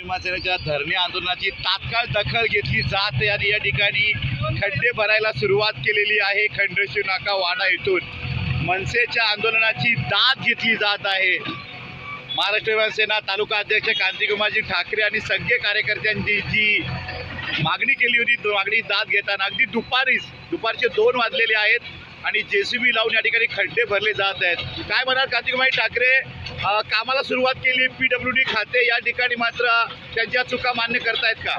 भीमासेनेच्या धरणे आंदोलनाची तात्काळ दखल घेतली जात आणि या ठिकाणी खड्डे भरायला सुरुवात केलेली आहे. खंडेश्वर नाका वाडा इथून. मनसेच्या आंदोलनाची दाद घेतली जात आहे. महाराष्ट्र सेना तालुका अध्यक्ष कांतिकुमारजी ठाकरे आणि सगळे कार्यकर्त्यांची जी मागणी केली होती तो मागणी दाद घेताना अगदी दुपारीच दुपारचे दोन वाजलेले आहेत. आणि जेसीबी लावून या ठिकाणी खड्डे भरले जात आहेत. काय म्हणाल कांतिकुमारी ठाकरे? कामाला सुरुवात केली पी डब्ल्यू डी खाते या ठिकाणी मात्र त्यांच्या चुका मान्य करतायत का?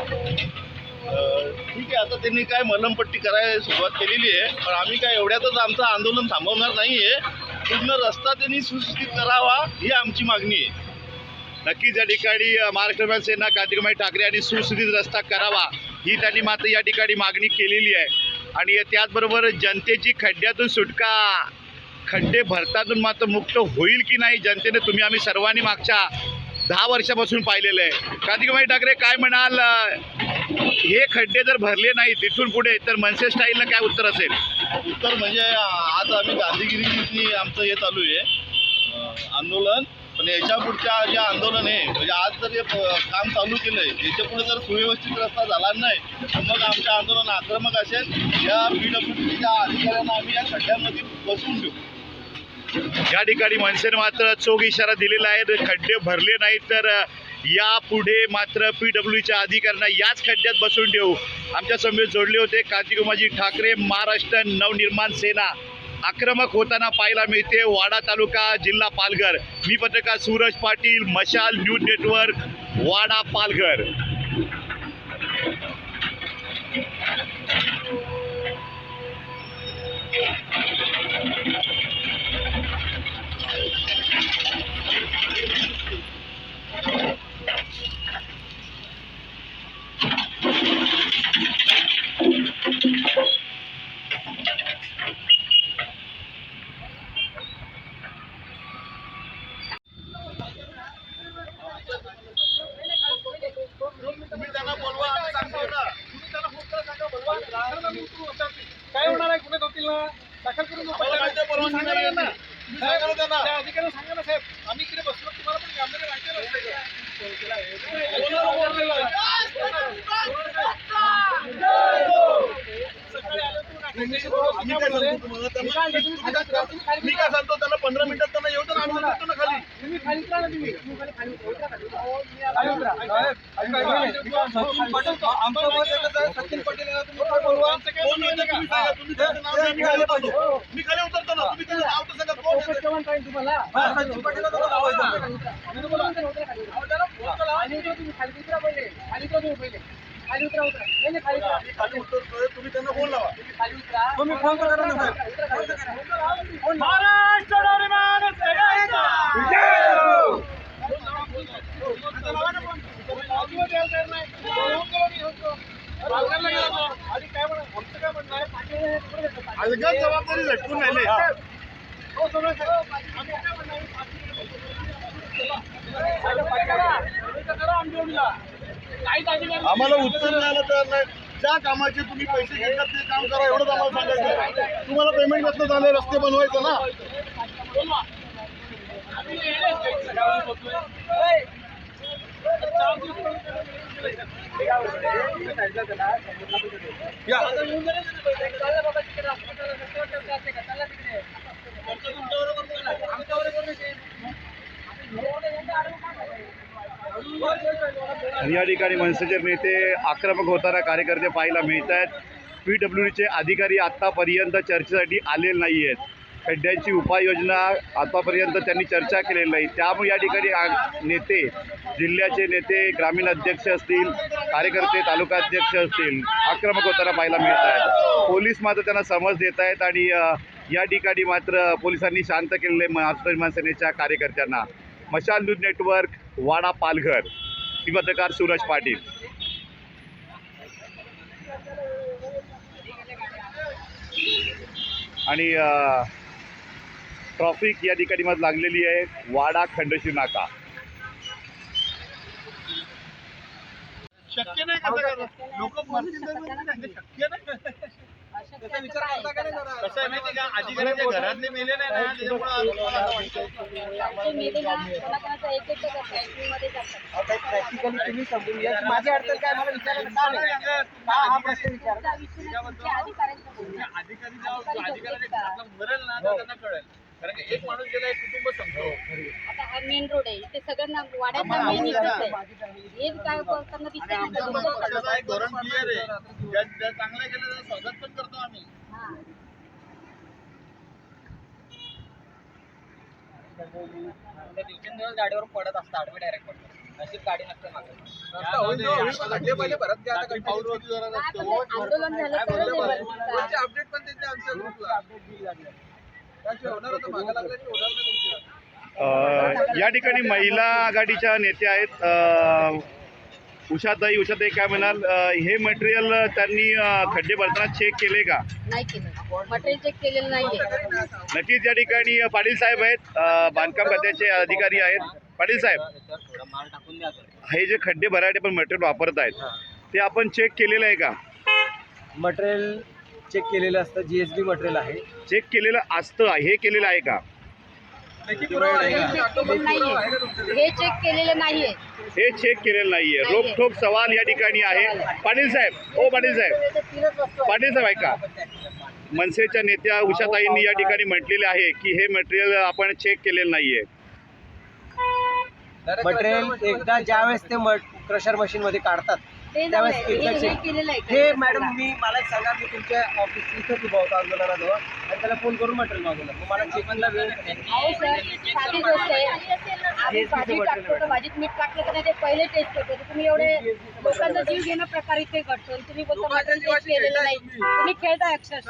ठीक आहे आता त्यांनी काय मलमपट्टी करायला सुरुवात केलेली आहे पण आम्ही काय एवढ्यातच आमचं आंदोलन थांबवणार नाही आहे पूर्ण रस्ता त्यांनी सुस्थित करावा ही आमची मागणी आहे. नक्कीच या ठिकाणी महाराष्ट्र भीमसेना कांतिकुमारी ठाकरे यांनी सुस्थितीत रस्ता करावा ही त्यांनी मात्र या ठिकाणी मागणी केलेली आहे. आणि त्याचबरोबर जनतेची खड्ड्यातून सुटका. खड्डे भरतातून मात्र मुक्त होईल की नाही जनतेने तुम्ही आम्ही सर्वांनी मागच्या दहा वर्षापासून पाहिलेलं आहे. कांतिकुमारी ठाकरे काय म्हणाल? हे खड्डे जर भरले नाही तिथून पुढे तर मनसे स्टाईलला काय उत्तर असेल? उत्तर म्हणजे आज आम्ही गांधीगिरी आमचं हे चालू आहे. आंदोलन पण याच्या पुढच्या जे आंदोलन आहे म्हणजे आज जर हे प- काम चालू केलं आहे याच्यापुढे जर सुव्यवस्थित रस्ता झाला नाही तर मग आमचं आंदोलन आक्रमक असेल. या पी डब्ल्यू डीच्या अधिकाऱ्यांना आम्ही या खड्ड्यामध्ये बसवून देऊ. या ठिकाणी मनसेने मात्र चोख इशारा दिलेला आहे. खड्डे भरले नाहीत तर या यापुढे मात्र पी डब्ल्यूच्या अधिकाऱ्यांना याच खड्ड्यात बसून ठेवू आमच्यासमोर जोडले होते कांतिकुमाजी ठाकरे महाराष्ट्र नवनिर्माण सेना. आक्रमक होताना पाहायला मिळते. वाडा तालुका जिल्हा पालघर. मी पत्रकार सूरज पाटील मशाल न्यूज नेटवर्क वाडा पालघर तुम्ही त्यांना बोलवा आम्ही सांगतो ना तुम्ही त्यांना फोन करा सांगा बोलवा काय होणार आहे गुन्हे होतील ना दाखल करून देऊ. आम्हाला माहिती आहे, परवानगी सांगा नाही ना त्यांना. आहे. तुम्ही सांगा ना त्यांना. त्या अधिकाऱ्यांना सांगा ना साहेब आम्ही इकडे बसलो तुम्हाला पण गांभीर्य माहिती आहे मी. काय सांगतो त्यांना सांगतो? पंधरा मिनिटात त्यांना येऊ तर आम्ही जातो ना खाली. तुम्ही उतरा ना तुम्ही. सचिन पाटील आहे. नाव द्या, मी खाली उतरतो. ना तुम्ही त्यांचं नाव तर सांगा कोण टाइम तुम्हाला. सचिन पाटील खाली उतरा. खाली उतरा तुम्ही. उतरा. खाली उतरा तुम्ही उतरा उतरा. नाही, नाही, खाली उतरा. मी खाली उतरतोय तुम्ही त्यांना फोन लावा खाली उतरा. तुम्ही फोन करा ना साहेब. महाराष्ट्र नवनिर्माण सेनेचा आता लावा ना फोन. बाजूला द्यायला तयार नाही. फोन करा मी गेला तो. आणि काय म्हणा आमचं काय म्हणणं आहे पुढे. अलगद जबाबदारी झटकून राहिले हो, काय म्हणणं आहे? करा. पाणी करा आमच्या आम्हाला उत्तर द्यायला तयार नाही. ज्या कामाचे तुम्ही पैसे घेतात ते काम करा एवढंच आम्हाला सांगायचं. तुम्हाला पेमेंट कसं झालं रस्ते बनवायचं ना. आणि या ठिकाणी मनसेचे नेते आक्रमक होताना कार्यकर्ते पाहायला मिळत आहेत पी डब्ल्यू डीचे अधिकारी आत्तापर्यंत चर्चेसाठी आलेले नाही आहेत खड्ड्यांची उपाययोजना आतापर्यंत त्यांनी चर्चा केलेली नाही. त्यामुळे या ठिकाणी आ- नेते जिल्ह्याचे नेते ग्रामीण अध्यक्ष असतील कार्यकर्ते तालुका अध्यक्ष असतील आक्रमक होताना पाहायला मिळत आहेत पोलीस मात्र त्यांना समज देत आहेत आणि या ठिकाणी मात्र पोलिसांनी शांत केलेले महाराष्ट्र विमान सेनेच्या कार्यकर्त्यांना. Mashal news network Wada Palghar. मी पत्रकार सूरज पाटील. आणि ट्रॉफिक या ठिकाणी मग लागलेली आहे. वाडा खंडशी नाका. शक्य नाही. घरातले मेले नाही ना त्याच्यामुळे आम्हाला असं वाटतं. ते मेले ना कोणाकोणाचं एक एक फॅक्टरी मध्ये जातात आता प्रॅक्टिकली तुम्ही समजून घ्या. की माझी अडचण काय? मला विचारायला हा प्रश्न. अधिकारी मरेल ना त्यांना कळेल. कारण की एक माणूस गेला एक कुटुंब संपतो आता हा मेन रोड आहे. इथे सगळ्यांना वाड्यातला मेन इथंच आहे. हे काय करताना दिसत नाही का? आमचं पक्षाचं एक धोरण क्लिअर आहे. ज्या ज्या चांगल्या गेल्या त्याचं स्वागत पण करतो आम्ही. हा. दिवसेंदिवस गाडीवर पडत असतं आडवे डायरेक्ट पडतो अशी गाडी नसते मागे. रस्ता होईल तो होईल, पण खड्डे पहिले भरत द्या आता रात्री कंटिन्यू. पाऊल रोजी जरा काय रस्ते. पण ते आंदोलन झालं तरच हे. अपडेट पण त्यांचे आमच्या ग्रुपला या ठिकाणी महिला आघाडीच्या नेत्या आहेत. उषाताई उषाताई काय म्हणाल? हे मटेरियल त्यांनी खड्डे भरताना चेक केले का? नाही केलं. मटेरियल चेक केलेलं नाहीये. नक्कीच या ठिकाणी पाटील साहेब आहेत. बांधकाम खात्याचे अधिकारी आहेत. पाटील साहेब. हे जे खड्डे भरायचे पण मटेरियल वापरत आहेत ते आपण चेक केलेलं आहे का? मटेरियल चेक केलेलं असतं जी एस बी मटेरियल आहे. चेक केलेलं असतं हे केलेलं आहे का? हे चेक केलेलं नाहीये. हे चेक केलेलं नाहीये. रोकठोक सवाल या ठिकाणी आहे. पाटील साहेब ओ पाटील साहेब. पाटील साहेब ऐका. मनसेच्या नेत्या उषाताईंनी या ठिकाणी म्हटलेले आहे की हे मटेरियल आपण चेक केलेलं नाहीये. मटेरियल एकदा ज्यावेळेस ते क्रशर मशीन मध्ये काढतात त्यावेळेस केलेलं आहे? हे मॅडम मी मला एक सांगा मी तुमच्या ऑफिस इथं उभा होतो आंदोलनाजवळ आणि त्याला फोन करून मटेरियल मागवलं. मग मला चेकिंगला वेळ अहो सर साधी गोष्ट आहे. आम्ही भाजी टाकतो तर भाजीत मीठ टाकलं तर नाही ते पहिले टेस्ट करतो तुम्ही एवढे लोकांचा जीव घेणं प्रकार इथे घडतो तुम्ही बोलता केलेलं नाही. तुम्ही. खेळताय अक्षरशः.